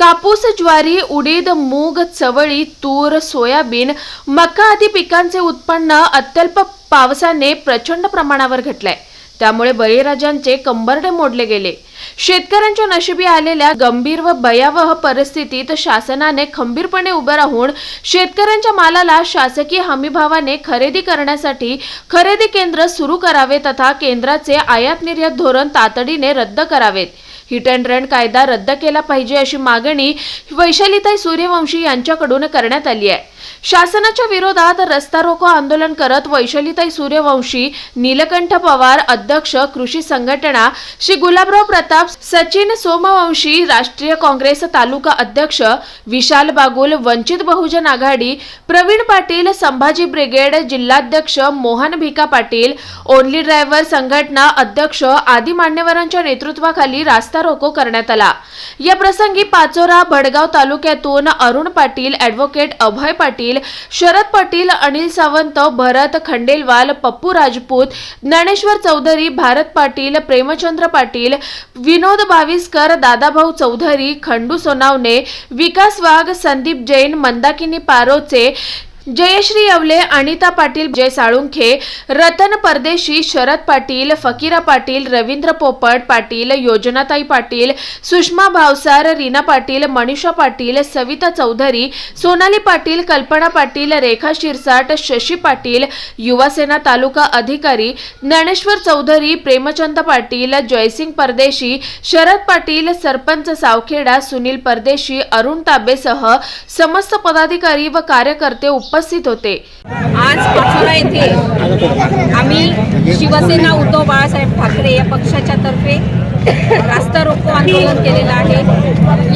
कापूस ज्वारी उडीद मूग चवळी तूर सोयाबीन मका आदी पिकांचे उत्पन्न अत्यल्प पावसाने प्रचंड प्रमाणावर घटलंय. त्यामुळे बळीराजांचे कंबरडे मोडले गेले. शेतकऱ्यांच्या नशिबी आलेल्या गंभीर व भयावह परिस्थितीत शासनाने खंबीरपणे उभे राहून शेतकऱ्यांच्या मालाला शासकीय हमीभावाने खरेदी करण्यासाठी खरेदी केंद्र सुरू करावे तथा केंद्राचे आयात निर्यात धोरण तातडीने रद्द करावेत. हिट अँड रन कायदा रद्द केला पाहिजे अशी मागणी वैशालीताई सूर्यवंशी यांच्याकडून करण्यात आली आहे. शासनाच्या विरोधात रस्ता रोको आंदोलन करत वैशालीताई सूर्यवंशी नीलकंठ पवार अध्यक्ष कृषी संघटना श्री गुलाबराव प्रताप सचिन सोमवंशी राष्ट्रीय काँग्रेस तालुका अध्यक्ष विशाल बागुल वंचित बहुजन आघाडी प्रवीण पाटील संभाजी ब्रिगेड जिल्हाध्यक्ष मोहन भिका पाटील ओनली ड्रायव्हर संघटना अध्यक्ष आदी मान्यवरांच्या नेतृत्वाखाली रास्ता रोको करण्यात आला. या प्रसंगी पाचोरा भडगाव तालुक्यातून अरुण पाटील ॲडव्होकेट अभय पाटील पाटील शरद पाटील अनिल सावंत भरत खंडेलवाल पप्पू राजपूत ज्ञानेश्वर चौधरी भारत पाटील प्रेमचंद्र पाटील विनोद बाविस्कर दादाभाऊ चौधरी खंडू सोनावणे विकास वाघ संदीप जैन मंदाकिनी पारोचे जयश्री अवले अनिता पाटील जय साळुंखे रतन परदेशी शरद पाटील फकीरा पाटील रवींद्र पोपट पाटील योजनाताई पाटील सुषमा भावसार रीना पाटील मनीषा पाटील सविता चौधरी सोनाली पाटील कल्पना पाटील रेखा शिरसाट शशी पाटील युवासेना तालुका अधिकारी ज्ञानेश्वर चौधरी प्रेमचंद पाटील जयसिंग परदेशी शरद पाटील सरपंच सावखेडा सुनील परदेशी अरुण ताबेसह समस्त पदाधिकारी व कार्यकर्ते उप उपस्थित होते. आज पाचोरा येथे आम्ही शिवसेना उद्धव बाळासाहेब ठाकरे या पक्षाच्या तर्फे रास्ता रोको आंदोलन केलेलं आहे.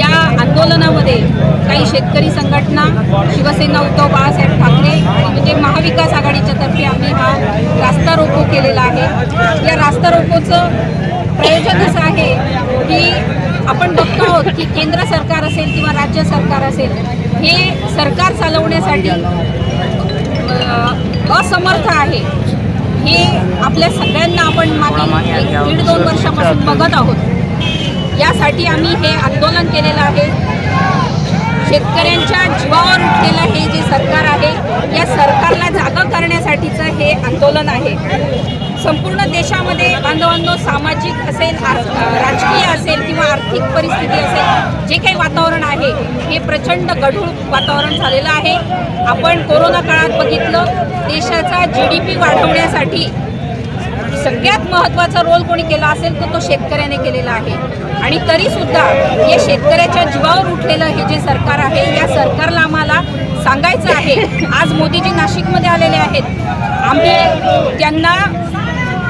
या आंदोलनामध्ये काही शेतकरी संघटना शिवसेना उद्धव बाळासाहेब ठाकरे आणि म्हणजे महाविकास आघाडीच्या तर्फे आम्ही हा रास्ता रोको केलेला आहे. या रास्ता रोकोचं प्रयोजन असं आहे की आपण बघतो की केंद्र सरकार असेल किंवा राज्य सरकार असेल हे सरकार चालवण्यासाठी असमर्थ आहे. हे आपल्या सगळ्यांना आपण मागे एक दीड दोन वर्षापासून बघत आहोत. यासाठी आम्ही हे आंदोलन केलेलं आहे. शेतकऱ्यांच्या जीवावर उठलेलं हे जे सरकार आहे या सरकारला जागा करण्यासाठीचं हे आंदोलन आहे. संपूर्ण देशामध्ये बांधवांनो सामाजिक असेल राजकीय असेल किंवा आर्थिक परिस्थिती असेल जे काही वातावरण आहे हे प्रचंड गढूळ वातावरण झालेलं आहे. आपण कोरोना काळात बघितलं देशाचा जी डी पी वाढवण्यासाठी सगळ्यात महत्त्वाचा रोल कोणी केला असेल तर तो शेतकऱ्याने केलेला आहे. आणि तरीसुद्धा या शेतकऱ्याच्या जीवावर उठलेलं हे जे सरकार आहे या सरकारला सांगायचं आहे आज मोदीजी नाशिकमध्ये आलेले आहेत. आम्ही त्यांना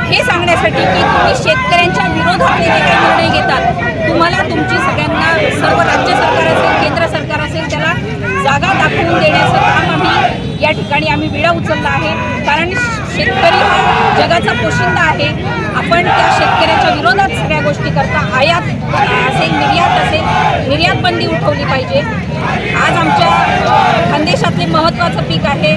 हे सांगण्यासाठी की तुम्ही शेतकऱ्यांच्या विरोधात जे काही निर्णय घेतात तुम्हाला तुमची सगळ्यांना सर्व राज्य सरकार असेल केंद्र सरकार असेल त्याला जागा दाखवून देण्याचं काम आम्ही या ठिकाणी आम्ही विडा उचलला आहे. कारण शेतकरी हा जगाचा पोशिंदा आहे. आपण त्या शेतकऱ्याच्या विरोधात सगळ्या गोष्टी करता. आयात असेल निर्यात असेल निर्यात बंदी उठवली पाहिजे आज आमच्या खानदेशातले महत्त्वाचं पीक आहे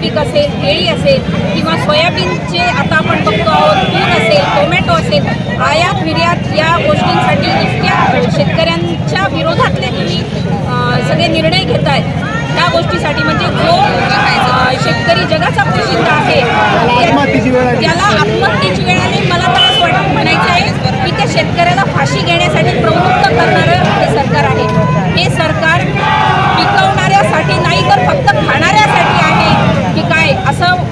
पीक असेल केळी असेल किंवा सोयाबीनचे आता आपण बघतो आहोत तूर असेल टोमॅटो असेल आयात निर्यात या गोष्टींसाठी इतक्या शेतकऱ्यांच्या विरोधातले तुम्ही सगळे निर्णय घेत आहेत त्या गोष्टीसाठी म्हणजे जो शेतकरी जगाचा पोशिंदा आहे. त्याला आत्महत्येची वेळ आली मला तर असं वाटतं म्हणायचं आहे की त्या शेतकऱ्याला फाशी घेण्यासाठी प्रवृत्त करणारं हे सरकार आहे हे सरकार पिकवणाऱ्यासाठी नाही तर फक्त खाणाऱ्यासाठी आहे की काय असं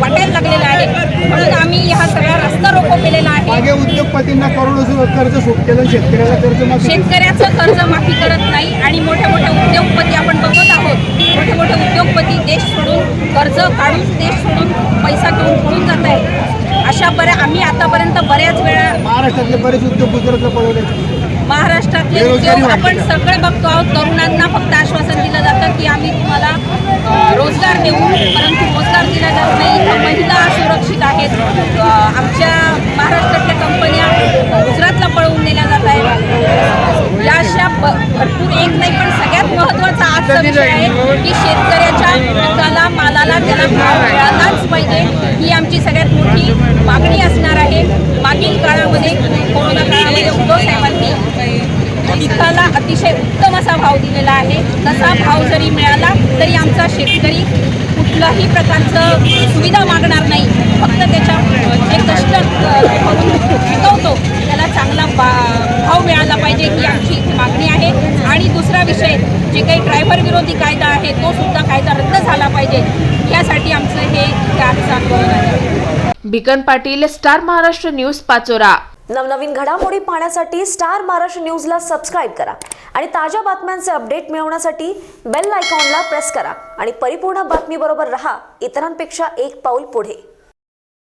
वाटायला लागलेलं आहे म्हणून आम्ही हा सगळा रस्ता रोको केलेला आहे मागे उद्योगपतींना करोडो कर्ज सूट केलं आणि शेतकऱ्याला कर्ज माफी केली. शेतकऱ्याचं कर्ज माफी करत नाही आणि मोठे मोठे उद्योगपती आपण बघत आहोत. मोठे मोठे उद्योगपती देश सोडून कर्ज काढून देश सोडून पैसा घेऊन पळून जात आहेत. अशा बऱ्या आम्ही आतापर्यंत बऱ्याच वेळा महाराष्ट्रातले बरेच उद्योग गुजरातला पळवले महाराष्ट्रातले उद्योग आपण? सगळे बघतो आहोत. तरुणांना फक्त आश्वासन दिलं जातं की आम्ही तुम्हाला रोजगार देऊ. परंतु रोजगार दिला जात नाही. महिला असुरक्षित आहेत. आमच्या महाराष्ट्रातल्या कंपन्या गुजरातला आहे. या अशा भरपूर एक नाही पण सगळ्यात महत्त्वाचा आजचा विषय आहे की शेतकऱ्याच्या पिकाला मालाला त्याला भाव मिळालाच पाहिजे. ही आमची सगळ्यात मोठी मागणी असणार आहे. मागील काळामध्ये कोरोना काळामध्ये उद्धव साहेबांनी पिकाला अतिशय उत्तम असा भाव दिलेला आहे. तसा भाव जरी मिळाला तरी आमचा शेतकरी कुठल्याही प्रकारचं सुविधा मागणार नाही फक्त त्याच्या जे कष्ट अ, करून पिकवतो त्याला चांगला बा भाव मिळाला पाहिजे ही आमची इथे मागणी आहे आणि दुसरा विषय जे काही ड्रायव्हर विरोधी कायदा आहे तो सुद्धा कायदा रद्द झाला पाहिजे यासाठी आमचं हे आजचं आंदोलन आहे. Bikan Patil star Maharashtra news Pachora. नवनवीन घडामोडी पाहण्यासाठी स्टार महाराष्ट्र न्यूजला सबस्क्राईब करा आणि ताज्या बातम्यांचे अपडेट मिळवण्यासाठी बेल आयकॉनला प्रेस करा आणि परिपूर्ण बातमीबरोबर रहा. इतरांपेक्षा एक पाऊल पुढे.